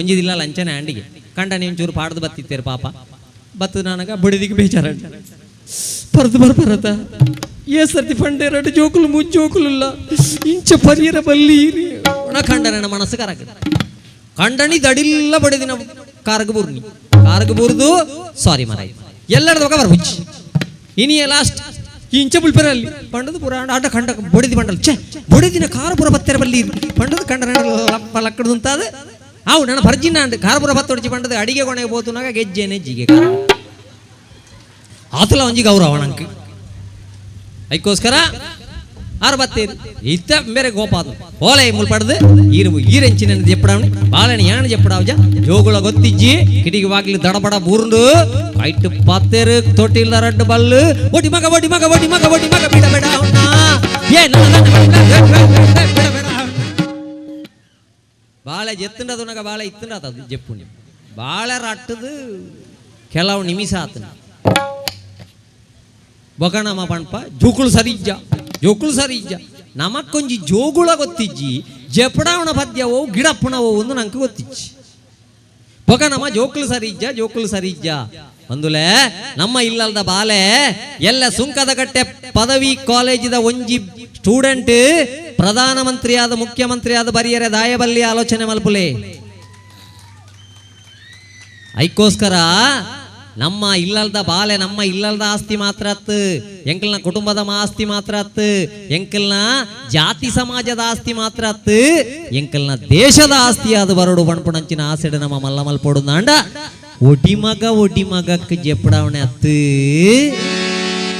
ಒಂಜಿದಿಲ್ಲ ಲಂಚನೆ ಅಂಡಿಗೆ. ಕಂಡ ನೀವು ಚೂರು ಪಾಡ್ದು ಬತ್ತಿತ್ತೇರು ಪಾಪ. ಬತ್ತು ನನಗ ಬಡಿದಿಗೆ ಬೇಜಾರ. ಪರದು ಬರ್ಬರತ ಏ ಸರ್ತಿ ಪಂಡೇರಡು ಜೋಕುಲು ಮುಜ್ಜು ಜೋಕುಲಿಲ್ಲ ಇಂಚ ಪರಿಯರ ಬಲ್ಲಿ ಒಣ ಕಂಡ ನನ್ನ ಮನಸ್ಸು ಕರಗ. ಕಂಡನಿ ದಡಿಲ್ಲ ಬಡಿದಿನ ಕಾರ್ಗ ಬೂರ್ನಿ. ಕಾರ್ಗ ಬೂರ್ದು ಸಾರಿ ಮರ ಎಲ್ಲರದೊಗ ಬರ ಹುಚ್ಚಿ. ಇನಿಯ ಲಾಸ್ಟ್ ಇಂಚ ಬುಲ್ಪೆರಲ್ಲಿ ಪಂಡದು ಪುರ ಆಟ ಕಂಡ ಬಡಿದಿ ಬಂಡಲ್. ಛೆ, ಬಡಿದಿನ ಕಾರು ಪುರ ಬತ್ತೆರ ಬಲ್ಲಿ ಪಂಡದು ಕಂಡ ಲಪ್ಪ ಲಕ್ಕಡದು ಅಂತಾದ ಅವು ನನ್ನ ಭರ್ಜಿನ ಅಂಡ್ ಕಾರಪುರ ಬತ್ತ ಹೊಡಿಸಿ ಪಂಡದು ಅಡಿಗೆ ಕೊನೆಗೆ ಹೋತುನಾಗ ಗೆಜ್ಜೆ ನೆಜ್ಜಿಗೆ ಆತಲ ಒಂಜಿ ಗೌರವ ನಂಗೆ ಅದಕ್ಕೋಸ್ಕರ ಆರು ಬತ್ತೇರು ಇತ್ತ ಮೇರೆ ಗೋಪಾದ ಓಲೆ ಮುಲ್ಪಡ್ದು ಈರು ಈರೆಂಚಿನ ಜೆಪ್ಪಡವನಿ ಬಾಳೆನಿ ಯಾಣ ಜೆಪ್ಪಡಾವ್ಜ ಜೋಗುಳ ಗೊತ್ತಿಜ್ಜಿ ಕಿಟಿಗೆ ಬಾಗಿಲು ದಡಬಡ ಬೂರ್ಂಡು ಐಟ್ ಪತ್ತೇರು ತೊಟ್ಟಿಲ್ದ ರಡ್ಡು ಬಲ್ಲು ಒಡಿ ಮಗ ಒಡಿ ಮಗ ಒಡಿ ಮಗ ಒಡಿ ಮಗ ಬಿಡ ಬೇಡ ಅವ್ನ ಏ ನನ್ನ ನನ್ನ ಬಿಡ ಬೇಡ, ಬಿಡ ಬೇಡ ಅವ್ನ. ಬಾಳೆ ಜೆತ್ತುಂಡದು ನಗ ಬಾಳೆ ರಟ್ಟದು ಕೆಲವು ನಿಮಿಷ ಆತನ ಬೊಕಣಮ ಪಣ್ಪ, ಜೋಕುಳು ಸರಿಜ್ಜ ಜೋಕುಳು ಸರಿಜ್ಜ. ನಮಕ್ಕೊಂಜಿ ಜೋಗುಳ ಗೊತ್ತಿಜ್ಜಿ, ಜಪಡಾವಣ ಪದ್ಯವೋ, ಗಿಡಪ್ಪಣವೋ ಒಂದು ನಂಗೆ ಗೊತ್ತಿಜ್ಜಿ. ಬೊಕಣಮ ಜೋಕುಳು ಸರಿಜ್ಜ ಜೋಕುಳು ಸರಿಜ್ಜ. ಅಂದುಲೇ ನಮ್ಮ ಇಲ್ಲಲ್ದ ಬಾಲೆ, ಎಲ್ಲ ಸುಂಕದ ಕಟ್ಟೆ ಪದವಿ ಕಾಲೇಜಿದ ಒಂಜಿ ಸ್ಟೂಡೆಂಟ್ ಪ್ರಧಾನಮಂತ್ರಿಯಾದ ಮುಖ್ಯಮಂತ್ರಿಯಾದ ಬರಿಯರೆ ದಾಯಬಲ್ಲಿ ಆಲೋಚನೆ ಮಲ್ಪುಲೆ ಐಕೋಸ್ಕರ ನಮ್ಮ ಇಲ್ಲಲ್ದ ಬಾಲೆ ನಮ್ಮ ಇಲ್ಲಲ್ದ ಆಸ್ತಿ ಮಾತ್ರ ಅತ್ತು ಎಂಕಲ್ನ ಕುಟುಂಬದ ಮಾ ಆಸ್ತಿ ಮಾತ್ರ ಅತ್ತು ಎಂಕಲ್ನ ಜಾತಿ ಸಮಾಜದ ಆಸ್ತಿ ಮಾತ್ರ ಅತ್ತು ಎಂಕಲ್ನ ದೇಶದ ಆಸ್ತಿ ಅದು ಬರಡು ಬಣ್ಪುಣಂಚಿನ ಆಸೆಡು ನಮ್ಮ ಮಲ್ಲ ಮಲ್ಪೊಡು ನಾಂಡ ಒಡಿ ಮಗ ಒಡಿ ಮಗಕ್ಕೆ ಜೆಪ್ಪಡಾವಣೆ ಅತ್ತು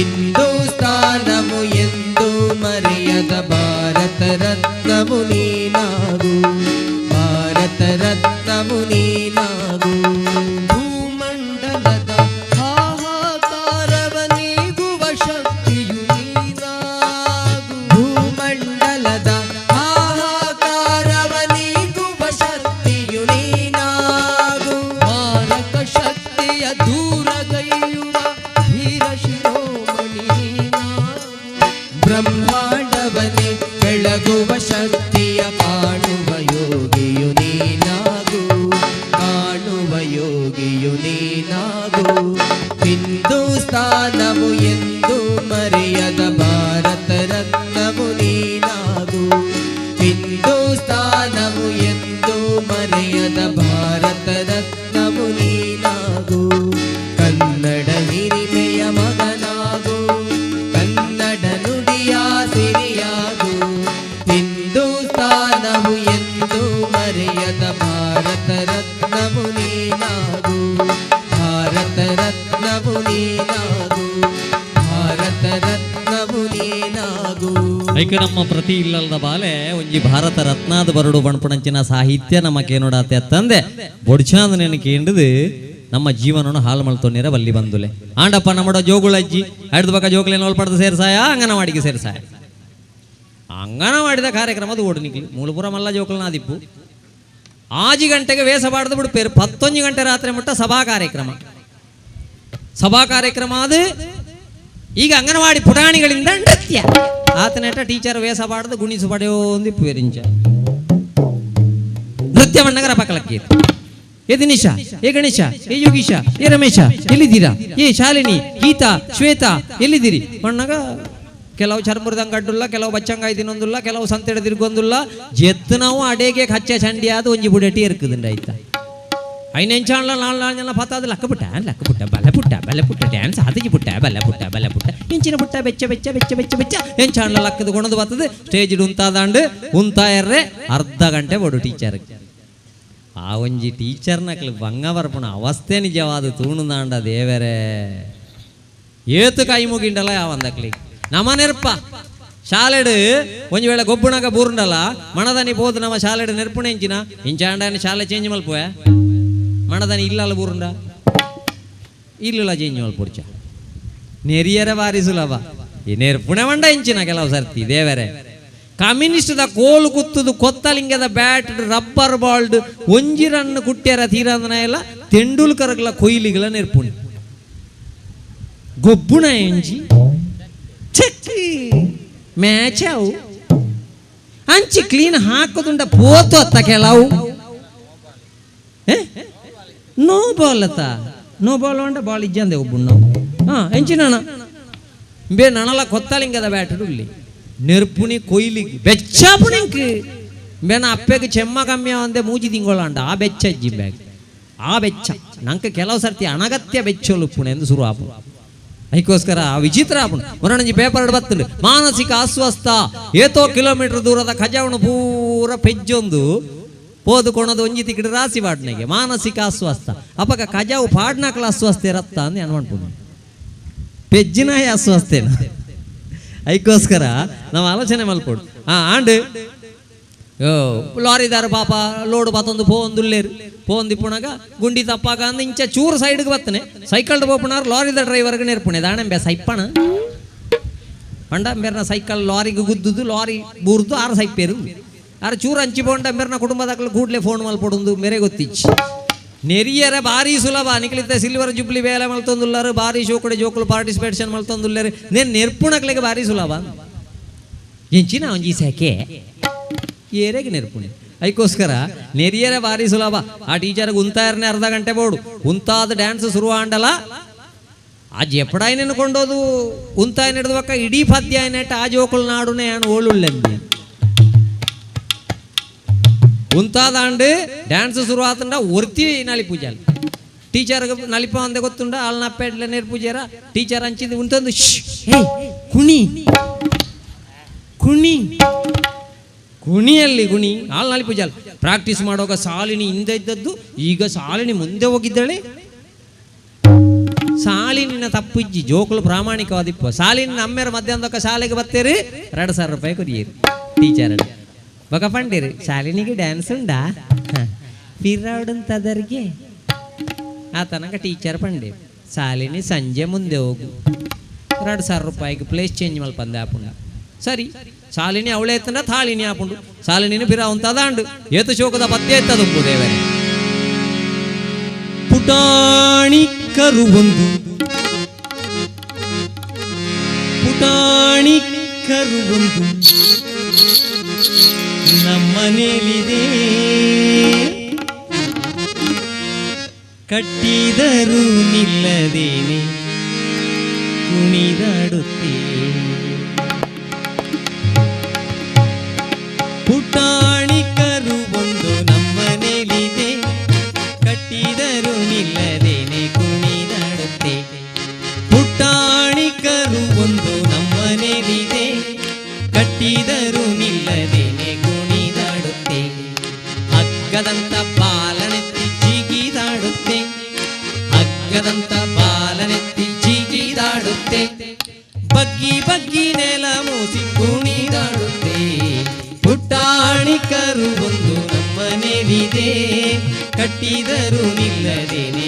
ಹಿಂದೂಸ್ತಾನವು ಐಕ ನಮ್ಮ ಪ್ರತಿ ಇಲ್ಲದ ಬಾಲೆ ಒಂಜಿ ಭಾರತ ರತ್ನಾದ ಬರಡು ಬಣಪಣಂಚಿನ ಸಾಹಿತ್ಯ ನಮ್ಮ ಕೇನೋಡಾತೆ ತಂದೆ ಬೊಡ್ಚಾಂದ ನೆನಕೇಂಡದು ನಮ್ಮ ಜೀವನವನ್ನು ಹಾಳು ಮಲ್ತೊನ್ನಿರ ಬಲ್ಲಿ ಬಂದುಲೆ. ಆಂಡಪ್ಪ ನಮ್ಮಡ ಜೋಗುಳಜ್ಜಿ ಹಿಡ್ದು ಬಕ್ಕ ಜೋಗುಲೇನ ಒಲ್ಪಡ್ದು ಸೇರ್ಸಾಯ, ಅಂಗನವಾಡಿಗೆ ಸೇರ್ಸಾಯ. ಅಂಗನವಾಡಿದ ಕಾರ್ಯಕ್ರಮದ ಓಡು ನಿಕ್ಲಿ. ಮೂಲಪುರ ಮಲ್ಲ ಜೋಕುಲ್ನ ಆದಿಪ್ಪು ಆಜಿ ಗಂಟೆಗೆ ವೇಷ ಬಾಡ್ದು ಬಿಡ್ಪೇರು ಪತ್ತೊಂದು ಗಂಟೆ ರಾತ್ರಿ ಮುಟ್ಟ ಸಭಾ ಕಾರ್ಯಕ್ರಮ. ಸಭಾ ಕಾರ್ಯಕ್ರಮ ಅದು ಈಗ ಅಂಗನವಾಡಿ ಪುಟಾಣಿಗಳಿಂದ ನೃತ್ಯ. ವೇಸ ಬಾಡ್ದು ಗುಣಿಸು ಪಡೆಯೋಂದಿ ಪೇರಿಂಚ ನೃತ್ಯ ಮಣ್ಣಗರ ಪಕ್ಕಲಕ್ಕೆ ಏ ದಿನೇಶ, ಏ ಗಣೇಶ, ಏ ಯೋಗೀಶ, ಏ ರಮೇಶ, ಎಲ್ಲಿದ್ದೀರಾ? ಏ ಶಾಲಿನಿ, ಗೀತಾ, ಶ್ವೇತಾ, ಎಲ್ಲಿದ್ದೀರಿ? ಮಣ್ಣಗ ಕೆಲವು ಚರ್ಮೃದಂಗ ಅಡ್ಡುಲ್ಲ, ಕೆಲವು ಬಚ್ಚಂಗ ತಿನ್ನೊಂದುಲ್ಲ ಕೆಲವು ಸಂತೆಡ ತಿರ್ಗೊಂದುಲ್ಲ ಜೆತ್ತು ನಾವು ಅಡೆಗೆ ಕಚ್ಚೆ ಚಂಡಿ ಒಂಜಿ ಬುಡೆಟಿ ಇರ್ಕುದುಂಡ ಆಯ್ತಾ ಐನೆಂಚಾಣ್ಲ ನಾಲ್ ನಾಲ್ ಜನ ಪತ್ತಾದ ಲಕ್ಕ ಪುಟ್ಟ ಲಕ್ಕ ಪುಟ್ಟ ಬಲ ಪುಟ್ಟ ಬಲ ಪುಟ್ಟ ಡ್ಯಾನ್ಸ್ ಆದಿಜಿ ಪುಟ್ಟ ಬಲ ಪುಟ್ಟ ಬಲ ಪುಟ್ಟ ಇಂಚಿನ ಪುಟ್ಟ ಬೆಚ್ಚ ಬೆಚ್ಚ ಬೆಚ್ಚ ಬೆಚ್ಚ ಬೆಚ್ಚ ಎಂಚಾಣ್ಲ ಲಕ್ಕದ ಕೊಣದು ಬರ್ತದೆ ಸ್ಟೇಜ್ ಉಂತಾದಾಂಡು ಉಂತಾ ಎರ್ರೆ ಅರ್ಧ ಗಂಟೆ ಬಡು ಟೀಚರ್ ಆ ಒಂಜಿ ಟೀಚರ್ನಕ್ಲು ಬಂಗ ಬರ್ಪಣ ಅವಸ್ಥೆ ನಿಜವಾದ ತೂಣುದಾಂಡ ದೇವರೇ ಏತು ಕೈ ಮುಗಿಂಡಲ್ಲ ಯಾವಂದಕ್ಲಿ ನಮನೆರ್ಪ ಶಾಲೆಡ್ ಒಂಜಿ ವೇಳೆ ಗೊಬ್ಬುಣಗ ಬೂರುಂಡಲ್ಲ ಮಣದನಿ ಪೋದು ನಮ್ಮ ಶಾಲೆಡ್ ನೆರ್ಪುಣ ಇಂಚಿನ ಇಂಚಾಂಡ ಶಾಲೆ ಚೇಂಜ್ ಮಲ್ಪುವೆ ಮಣದನಿ ಇಲ್ಲಲ್ಲ ಬೂರುಂಡ? ഇല്ലുള്ള ಚೇಂಜ್ ಮಲ್ಪುರ್ಚ ನೆರಿಯರ ಬಾರಿ ಸುಲಭ ಈ ನೆರ್ಪುಣೆ ಮಂಡ ಇಂಚಿನ ಕೆಲವು ಸರ್ತಿ, ದೇವರೇ. ಕಮ್ಯುನಿಸ್ಟ್ದ ಕೋಲು ಕುತ್ತುದು ಕೊತ್ತಲಿಂಗದ ಬ್ಯಾಟ್, ರಬ್ಬರ್ ಬಾಲ್ಡ್ ಒಂಜಿ ರನ್ ಕುಟ್ಟ್ಯಾರ ತೀರಂದನ ಎಲ್ಲ ತೆಂಡೂಲ್ಕರ್ಗಳ ಕೊಯ್ಲಿಗಳ ನೆರ್ಪುಣಿ. ಗೊಬ್ಬುಣ ಎಂಜಿ, ಚಕ್ಕಿ, ಮ್ಯಾಚ್ ಅವು. ಅಂಚಿ ಕ್ಲೀನ್ ಹಾಕೋದುಂಡ ಪೋತು ಅತ್ತ ಕೆಲವು? ನೋ ಬಾಲ್ ಅತ್ತ ನೋ ಬಾಲ್ ಅಂಡ ಬಾಲ್ ಇಜ್ಜಂದೆ ಒಬ್ಬುಣ್ಣ ಹಾ ಎಂಚಿ ನಾನ ಬೇ ನನಲ ಕೊತ್ತಲಿಂಗದ ಬ್ಯಾಟು ಇಲ್ಲಿ ನೆರ್ಪುಣಿ ಕೊಯ್ಲಿಗೆ ಬೆಚ್ಚಾಪುಣಿಂಕ್ ಬೇನ ಅಪ್ಪೆಗೆ ಚೆಮ್ಮ ಕಮ್ಮಿ ಅಂದೆ ಮೂಜಿ ತಿಂಗೊಳ್ಳಂಡ ಆ ಬೆಚ್ಚ ಅಜ್ಜಿ ಬ್ಯಾಗ್ ಆ ಬೆಚ್ಚ ನಂಗೆ ಕೆಲವು ಸರ್ತಿ ಅನಗತ್ಯ ಬೆಚ್ಚೊಲು ಪುಣೆ ಎಂದು ಶುರು ಆಪು ಅದಕ್ಕೋಸ್ಕರ ಆ ವಿಚಿತ್ರ ಆಪುಣು ಮೊನ್ನೆ ಪೇಪರ್ ಬರ್ತದೆ ಮಾನಸಿಕ ಅಸ್ವಸ್ಥ ಏತೋ ಕಿಲೋಮೀಟರ್ ದೂರದ ಖಜಾವಣು ಪೂರ ಪೆಜ್ಜೊಂದು ಪೋದು ಕೊಣದು ಒಂಜಿ ತಿಕ್ಕಿಡ ರಾಸಿ ಪಾಡ್ನೆಗೆ ಮಾನಸಿಕ ಅಸ್ವಸ್ಥ. ಅಪಕ ಕಜಾವು ಪಾಡ್ನಾಕಲ ಅಸ್ವಸ್ಥ ಇರತ್ತ ಅಂತ ಅನ್ಕೊಂಡ್ಪುಣೆ ಪೆಜ್ಜಿನ ಅಸ್ವಸ್ಥೇನ ಅದಕ್ಕೋಸ್ಕರ ನಾವು ಆಲೋಚನೆ ಮಲ್ಕೊಡು ಆ, ಆಂಡ್ ಲಾರಿದಾರ ಪಾಪ, ಲೋಡ್ ಬತ್ತೊಂದು ಪೋಂದುಲ್ಲೇರು ಪೋಂದಿ ಪುಣಗ ಗುಂಡಿ ತಪ್ಪಾಗ ಅಂದ ಇಂಚ ಚೂರು ಸೈಡ್ಗೆ ಬತ್ತನೆ. ಸೈಕಲ್ ಪೋಪುನಾರ್ ಲಾರಿದ ಡ್ರೈವರ್ಗೆ ನೇರ್ಪುಣೆ. ದಾಣಂಬೆ ಸೈಪ್ಪಣ. ಬೇರೆ ಸೈಕಲ್ ಲಾರಿಗೆ ಗುದ್ದುದು, ಲಾರಿ ಬೂರ್ದು, ಆರು ಸೈಪೇರು ಆರು ಚೂರು ಹಂಚಿ ಪೋಂಡ ಕುಟುಂಬದ ಕುಟುಂಬದಾಗಲು ಕೂಡ್ಲೆ ಫೋನ್ ಮಲ್ಪೊಡುಂದು ಮೇರೆ ಗೊತ್ತಿಚ್ಚಿ. ನೆರಿಯರ ಭಾರಿ ಸುಲಭ ನಿಕ್ಲಿತ ಸಿಲ್ವರ್ ಜುಬ್ಲಿ ಬೇಲೆ ಮಲ್ತೊಂದುಲ್ಲಾರು ಭಾರಿ ಶೋಕಡೆ ಜೋಕುಲು ಪಾರ್ಟಿಸಿಪೇಷನ್ ಮಲ್ತೊಂದುಲ್ಲಾರು ನೇನು ನೆರ್ಪುಣಕ್ಲೆಗೆ ಭಾರಿ ಸುಲಭ. ಎಂಚಿನ ಒಂಜಿ ಸೇಕೆ ಏರೆಗೆ ನೆರ್ಪುನೆ ಅದಕ್ಕೋಸ್ಕರ ನೆರಿಯರ ಭಾರಿ ಸುಲಭ. ಆ ಟೀಚರ್ಗೆ ಉಂತಾಯರ್ನೆ ಅರ್ಧ ಗಂಟೆ ಬೋಡು. ಉಂತಾದ ಡ್ಯಾನ್ಸ್ ಶುರು ಆಂಡಲ. ಆ ಜೆಪಡಾಯಿ ನೆನ್ಕೊಂಡೋದು ಉಂತಾಯ ನಡೆದವಕ್ಕ ಇಡೀ ಪದ್ಯ ನೆಟ್ಟ ಆ ಜೋಕುಲ್ ನಾಡುನೇ ಏನು ಓಳುಳ್ಳೆಂದಿ. ಡ್ಯಾನ್ಸ್ ಶುರು ಆತಂಡ ಒರ್ತಿ ನಲಿ ಪೂಜಾಲ್ ಟೀಚರ್ ನಲಿಪ ಅಂದೆ ಗೊತ್ತುಂಡ? ಅಲ್ಲಿ ನಪ್ಪೆಡ್ಲೆ ನೇರ್ ಪೂಜಾರ ಟೀಚರ್ ಹಂಚಿದ್ದು "ಶ್ಶ್, ಕುಣಿ ಕುಣಿ ಕುಣಿಯಲ್ಲಿ ಗುಣಿ ಆಲ್ ನಾಲಿ ಪೂಜಾಲ್ ಪ್ರಾಕ್ಟೀಸ್ ಮಾಡುವಾಗ ಸಾಲಿನಿ ಹಿಂದೆ ಇದ್ದದ್ದು ಈಗ ಸಾಲಿನಿ ಮುಂದೆ ಹೋಗಿದ್ದಾಳೆ. ಸಾಲಿನ ತಪ್ಪಿಜ್ಜಿ ಜೋಕುಲು ಪ್ರಾಮಾಣಿಕವಾದಿಪ್ಪ ಸಾಲಿನ ನಮ್ಮೆರ ಮಧ್ಯಾಹ್ನದಕ್ಕ ಶಾಲೆಗೆ ಬರ್ತೇರಿ ಎರಡು ಸಾವಿರ ರೂಪಾಯಿ ಕೊರಿಯೇರಿ ಟೀಚರ್ ಬಗ ಪಂಡಿರಿ, ಶಾಲಿನಿಗೆ ಡ್ಯಾನ್ಸ್ ಉಂಡಾ? ಪಿರಾಡುಂತದರಿಗೆ ಆ ತನಕ ಟೀಚರ್ ಪಂಡಿ ಶಾಲಿನಿ ಸಂಜೆ ಮುಂದೆ ಹೋಗು. ಎರಡು ಸಾವಿರ ರೂಪಾಯಿಗೆ ಪ್ಲೇಸ್ ಚೇಂಜ್ ಮಲ್ಪಂದೆ ಆಪುಂಡ. ಸರಿ, ಶಾಲಿನಿ ಅವಳೆ ಎತ್ತಂಡ ತಾಳಿನಿ ಆಪುಂಡು. ಶಾಲಿನಿನ ಪಿರ ಅದಾಂಡು ಏತು ಶೋಕದ ಪತ್ತೆ ಎತ್ತದುಂಬು ದೇವರೇ. ಪುಟಾಣಿ ಕರುವೊಂದು ಪುಟಾಣಿ ಕರುವೊಂದು ನಮ್ಮನೇಲಿದೆ. ಕಟ್ಟಿದರೂ ನಿಲ್ಲದೇನೆ ಕುಣಿದಾಡುತ್ತೇ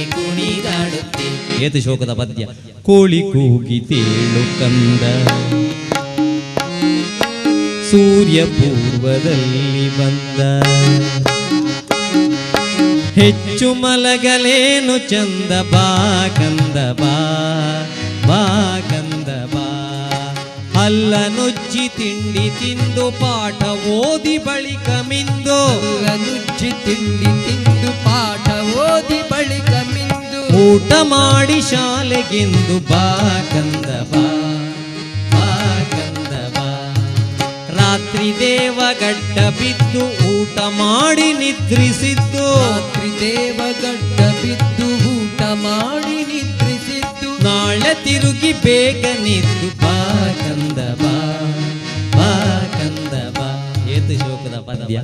ಕುಣಿದಾಡುತ್ತೆ. ಏತು ಶೋಕದ ಪದ್ಯ? ಕೋಳಿ ಕೂಗಿ ತೇಳು ಕಂದ. ಸೂರ್ಯ ಪೂರ್ವದಲ್ಲಿ ಬಂದ. ಹೆಚ್ಚು ಮಲಗಲೇನು ಚಂದ, ಬಾ ಕಂದ, ಬಾ ಬಾ ಕಂದ, ಬಾ. ಅಲ್ಲ ನುಜ್ಜಿ ತಿಂಡಿ ತಿಂದು ಪಾಠ ಓದಿ ಬಳಿಕ ಮಿಂದು. ನುಜ್ಜಿ ತಿಂಡಿ ತಿಂದು ಪಾಠ ಓದಿ ಬಳಿಕ ಮಿಂದು. ಊಟ ಮಾಡಿ ಶಾಲೆಗೆಂದು ಬಾ ಕಂದ ಬಾ ಬಾ ಕಂದ ರಾತ್ರಿ ದೇವಗಡ್ಡ ಬಿದ್ದು ಊಟ ಮಾಡಿ ನಿದ್ರಿಸಿದ್ದು. ರಾತ್ರಿ ದೇವ ಗಡ್ಡ ಬಿದ್ದು ಊಟ ಮಾಡಿ ನಿದ್ರಿಸಿದ್ದು. ನಾಳೆ ತಿರುಗಿ ಬೇಗ ನಿಂತು ಬಾ ಕಂದ ಬಾ ಬಾ ಕಂದ ಬಾ. ಏತು ಶೋಕದ ಪದ್ಯ.